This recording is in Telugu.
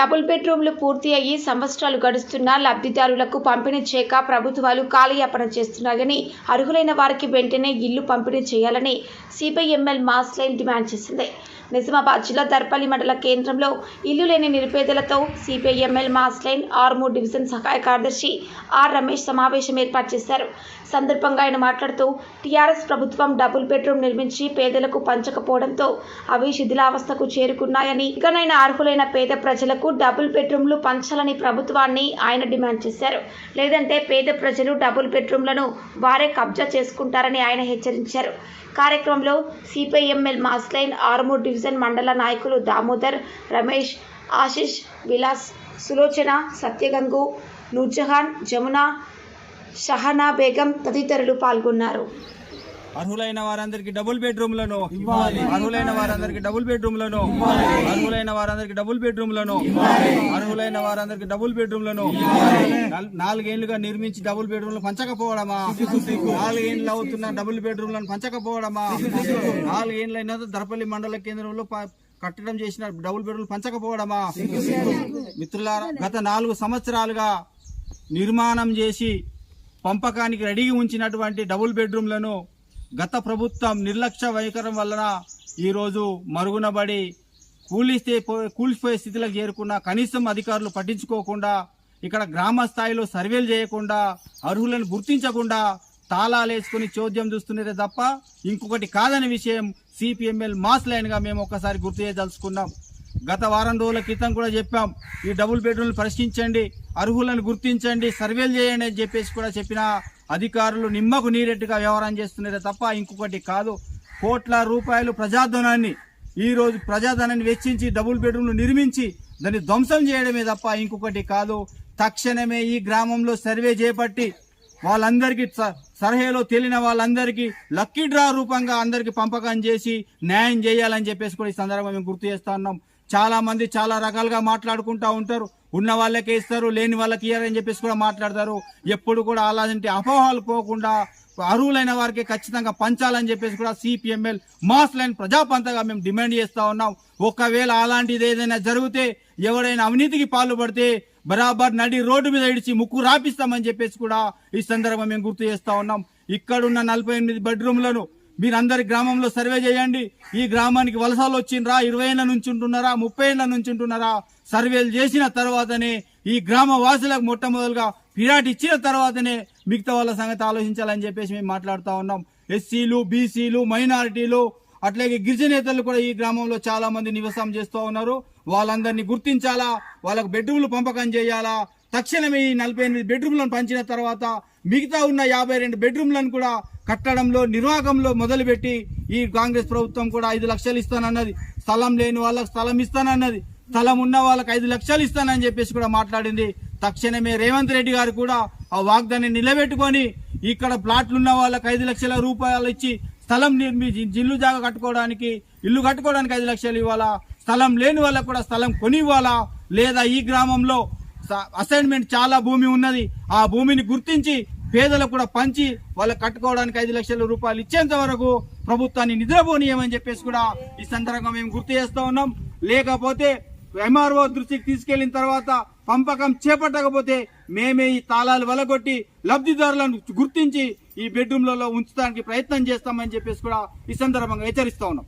డబుల్ బెడ్రూమ్లు పూర్తి అయ్యి సంవత్సరాలు గడుస్తున్నా లబ్ధిదారులకు పంపిణీ చేయక ప్రభుత్వాలు కాలయాపన చేస్తున్నాయని అర్హులైన వారికి వెంటనే ఇల్లు పంపిణీ చేయాలని సిపిఎంఎల్ మాస్ లైన్ డిమాండ్ చేసింది. నిజామాబాద్ జిల్లా దర్పల్లి మండల కేంద్రంలో ఇల్లు లేని నిరుపేదలతో CPIML mass line Armoor division సహాయ కార్యదర్శి ఆర్ రమేష్ సమావేశం ఏర్పాటు చేశారు. సందర్భంగా ఆయన మాట్లాడుతూ టీఆర్ఎస్ ప్రభుత్వం డబుల్ బెడ్రూమ్ నిర్మించి పేదలకు పంచకపోవడంతో అవి శిథిలావస్థకు చేరుకున్నాయని ఇకనైనా అర్హులైన పేద ప్రజలకు డబుల్ బెడ్రూమ్లు పంచాలని ప్రభుత్వాన్ని ఆయన డిమాండ్ చేశారు. లేదంటే పేద ప్రజలు డబుల్ బెడ్రూమ్లను వారే కబ్జా చేసుకుంటారని ఆయన హెచ్చరించారు. కార్యక్రమంలో సిపిఐఎంఎల్ మాస్లైన్ ఆర్మూర్ డివిజన్ మండల నాయకులు దామోదర్ రమేష్ ఆశిష్ విలాస్ సులోచన సత్యగంగు నూర్జహాన్ జమున షహనా బేగం తదితరులు పాల్గొన్నారు. అర్హులైన వారందరికి డబుల్ బెడ్రూమ్లను అర్హులైన వారందరికి డబుల్ బెడ్రూమ్లను అర్హులైన వారందరికి డబుల్ బెడ్రూమ్లను అర్హులైన వారందరికి డబుల్ బెడ్రూమ్లను నాలుగేళ్ళుగా నిర్మించి డబుల్ బెడ్రూమ్లు పంచకపోవడమా? నాలుగేళ్ళు అవుతున్న డబుల్ బెడ్రూమ్లను పంచకపోవడమా? నాలుగేళ్ళైన దర్పల్లి మండల కేంద్రంలో ప- కట్టడం చేసిన డబుల్ బెడ్రూమ్ పంచకపోవడమా? మిత్రులారా గత నాలుగు సంవత్సరాలుగా నిర్మాణం చేసి పంపకానికి రెడీగా ఉంచినటువంటి డబుల్ బెడ్రూమ్లను గత ప్రభుత్వం నిర్లక్ష్య వైఖరం వలన ఈరోజు మరుగునబడి కూలిస్తే కూలిపోయే స్థితిలోకి చేరుకున్న కనీసం అధికారులు పట్టించుకోకుండా ఇక్కడ గ్రామ స్థాయిలో సర్వేలు చేయకుండా అర్హులను గుర్తించకుండా తాళాలు వేసుకుని చోద్యం చూస్తున్నారే తప్ప ఇంకొకటి కాదనే విషయం సిపిఎంఎల్ మాస్ లైన్గా మేము ఒకసారి గుర్తు చేయదలుచుకున్నాం. గత వారం రోజుల క్రితం కూడా చెప్పాం ఈ డబుల్ బెడ్రూమ్లు పరిశీలించండి అర్హులను గుర్తించండి సర్వేలు చేయండి అని చెప్పేసి కూడా చెప్పిన అధికారులు నిమ్మకు నీరెట్టుగా వ్యవహారం చేస్తున్నారే తప్ప ఇంకొకటి కాదు. కోట్ల రూపాయలు ప్రజాధనాన్ని ఈరోజు ప్రజాధనాన్ని వెచ్చించి డబుల్ బెడ్రూమ్లు నిర్మించి దాన్ని ధ్వంసం చేయడమే తప్ప ఇంకొకటి కాదు. తక్షణమే ఈ గ్రామంలో సర్వే చేపట్టి వాళ్ళందరికీ స- సర్వేలో తేలిన వాళ్ళందరికీ లక్కీ డ్రా రూపంగా అందరికీ పంపకం చేసి న్యాయం చేయాలని చెప్పేసి కూడా ఈ సందర్భంగా మేము గుర్తు చేస్తా ఉన్నాం. చాలా మంది చాలా రకాలుగా మాట్లాడుకుంటా ఉంటారు. ఉన్న వాళ్ళకే ఇస్తారు లేని వాళ్ళకి ఇయ్యారని చెప్పేసి కూడా మాట్లాడతారు. ఎప్పుడు కూడా అలాంటి అపోహలు పోకుండా అర్హులైన వారికి ఖచ్చితంగా పంచాలని చెప్పేసి కూడా సిపిఎంఎల్ మాస్ లైన్ ప్రజాపంతగా మేము డిమాండ్ చేస్తా ఉన్నాం. ఒకవేళ అలాంటిది ఏదైనా జరిగితే ఎవరైనా అవినీతికి పాల్పడితే బరాబర్ నడి రోడ్డు మీద ఇడిచి ముక్కు రాపిస్తామని చెప్పేసి కూడా ఈ సందర్భంగా మేము గుర్తు చేస్తా ఉన్నాం. ఇక్కడున్న నలభై ఎనిమిది బెడ్రూమ్లను మీరందరి గ్రామంలో సర్వే చేయండి. ఈ గ్రామానికి వలసలు వచ్చిండ్రా ఇరవై ఏళ్ళ నుంచి ఉంటున్నారా ముప్పై ఏళ్ళ నుంచి ఉంటున్నారా సర్వేలు చేసిన తర్వాతనే ఈ గ్రామ వాసులకు మొట్టమొదలుగా ఫిరాట్ ఇచ్చిన తర్వాతనే మిగతా వాళ్ళ సంగతి ఆలోచించాలని చెప్పేసి మేము మాట్లాడుతూ ఉన్నాం. ఎస్సీలు బీసీలు మైనారిటీలు అట్లాగే గిరిజనేతలు కూడా ఈ గ్రామంలో చాలా మంది నివాసం చేస్తూ ఉన్నారు. వాళ్ళందరినీ గుర్తించాలా? వాళ్ళకు బెడ్రూమ్లు పంపకం చేయాలా? తక్షణమే ఈ నలభై ఎనిమిది బెడ్రూమ్లను పంచిన తర్వాత మిగతా ఉన్న యాభై రెండు బెడ్రూమ్లను కూడా కట్టడంలో నిర్వాహకంలో మొదలుపెట్టి ఈ కాంగ్రెస్ ప్రభుత్వం కూడా ఐదు లక్షలు ఇస్తానన్నది. స్థలం లేని వాళ్ళకి స్థలం ఇస్తానన్నది. స్థలం ఉన్న వాళ్ళకి ఐదు లక్షలు ఇస్తానని చెప్పేసి కూడా మాట్లాడింది. తక్షణమే రేవంత్ రెడ్డి గారు కూడా ఆ వాగ్దాన్ని నిలబెట్టుకొని ఇక్కడ ప్లాట్లు ఉన్న వాళ్ళకి ఐదు లక్షల రూపాయలు ఇచ్చి స్థలం నిర్మించి ఇల్లు జాగా కట్టుకోవడానికి ఇల్లు కట్టుకోవడానికి ఐదు లక్షలు ఇవ్వాలా? స్థలం లేని వాళ్ళకు కూడా స్థలం కొని ఇవ్వాలా లేదా ఈ గ్రామంలో అసైన్మెంట్ చాలా భూమి ఉన్నది. ఆ భూమిని గుర్తించి పేదలకు కూడా పంచి వాళ్ళకి కట్టుకోవడానికి ఐదు లక్షల రూపాయలు ఇచ్చేంత వరకు ప్రభుత్వాన్ని నిద్రపోనీయమని చెప్పేసి కూడా ఈ సందర్భంగా మేము గుర్తు చేస్తా ఉన్నాం. లేకపోతే ఎంఆర్ఓ దృష్టికి తీసుకెళ్ళిన తర్వాత పంపకం చేపట్టకపోతే మేమే ఈ తాళాలు వలగొట్టి లబ్ధిదారులను గుర్తించి ఈ బెడ్రూమ్లలో ఉంచడానికి ప్రయత్నం చేస్తామని చెప్పేసి కూడా ఈ సందర్భంగా హెచ్చరిస్తా ఉన్నాం.